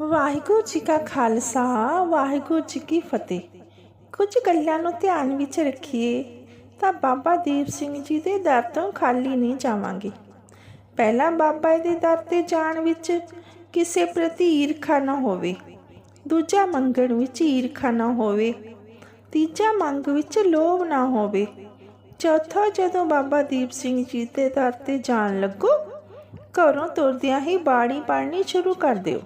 ਵਾਹਿਗੁਰੂ ਜੀ ਕਾ ਖਾਲਸਾ, ਵਾਹਿਗੁਰੂ ਜੀ ਕੀ ਫਤਿਹ। ਕੁਝ ਗੱਲਾਂ ਨੂੰ ਧਿਆਨ ਵਿੱਚ ਰੱਖੀਏ, ਤਾਂ ਬਾਬਾ ਦੀਪ ਸਿੰਘ ਜੀ ਦੇ ਦਰ ਤੋਂ ਖਾਲੀ ਨਹੀਂ ਜਾਵਾਂਗੇ। ਪਹਿਲਾਂ ਬਾਬਾ ਦੇ ਦਰ ਤੇ ਜਾਣ ਵਿੱਚ ਕਿਸੇ ਪ੍ਰਤੀ ਈਰਖਾ ਨਾ ਹੋਵੇ। ਦੂਜਾ ਮੰਗਣ ਵਿੱਚ ਈਰਖਾ ਨਾ ਹੋਵੇ। ਤੀਜਾ ਮੰਗ ਵਿੱਚ ਲੋਭ ਨਾ ਹੋਵੇ। ਚੌਥਾ, ਜਦੋਂ ਬਾਬਾ ਦੀਪ ਸਿੰਘ ਜੀ ਦੇ ਦਰ ਤੇ ਜਾਣ ਲੱਗੋ, ਘਰੋਂ ਤੁਰਦਿਆਂ ਹੀ ਬਾਣੀ ਪੜ੍ਹਨੀ ਸ਼ੁਰੂ ਕਰ ਦਿਓ।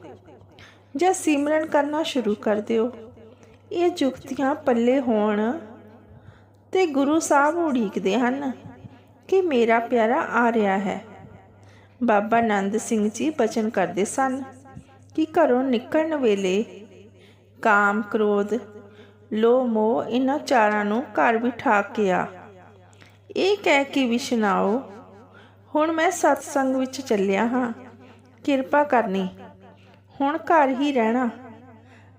ਜਾਂ ਸਿਮਰਨ ਕਰਨਾ ਸ਼ੁਰੂ ਕਰ ਦਿਓ। ਇਹ ਜੁਗਤੀਆਂ ਪੱਲੇ ਹੋਣ ਤੇ ਗੁਰੂ ਸਾਹਿਬ ਉਡੀਕਦੇ ਹਨ ਕਿ ਮੇਰਾ ਪਿਆਰਾ ਆ ਰਿਹਾ ਹੈ। ਬਾਬਾ ਨੰਦ ਸਿੰਘ ਜੀ ਬਚਨ ਕਰਦੇ ਸਨ ਕਿ ਘਰੋਂ ਨਿਕਲਣ ਵੇਲੇ ਕਾਮ, ਕ੍ਰੋਧ, ਲੋਭ, ਮੋਹ ਇਹਨਾਂ ਚਾਰਾਂ ਨੂੰ ਘਰ ਬਿਠਾ ਕੇ ਆ। ਇਹ ਕਹਿ ਕੇ ਵਿਸ਼ਨਾਓ, ਹੁਣ ਮੈਂ ਸਤਸੰਗ ਵਿੱਚ ਚੱਲਿਆ ਹਾਂ। ਕਿਰਪਾ ਕਰਨੀ। ਹੁਣ ਘਰ ਹੀ ਰਹਿਣਾ।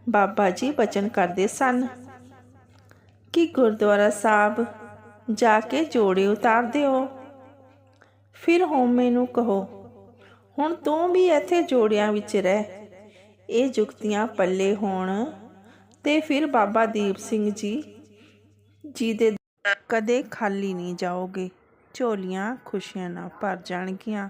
ਬਾਬਾ ਜੀ ਬਚਨ ਕਰਦੇ ਸਨ। ਕਿ ਗੁਰਦੁਆਰਾ ਸਾਹਿਬ ਜਾ ਕੇ ਜੋੜੇ ਉਤਾਰ ਦਿਓ। ਫਿਰ ਹੋਮੇ ਨੂੰ ਕਹੋ, ਹੁਣ ਤੂੰ ਵੀ ਇੱਥੇ ਜੋੜਿਆਂ ਵਿੱਚ ਰਹਿ। ਇਹ ਜੁਗਤੀਆਂ ਪੱਲੇ ਹੋਣ। ਤੇ ਫਿਰ ਬਾਬਾ ਦੀਪ ਸਿੰਘ ਜੀ ਜੀ ਦੇ ਕਦੇ ਖਾਲੀ ਨਹੀਂ ਜਾਓਗੇ। ਝੋਲੀਆਂ ਖੁਸ਼ੀਆਂ ਨਾਲ ਭਰ ਜਾਣਗੀਆਂ।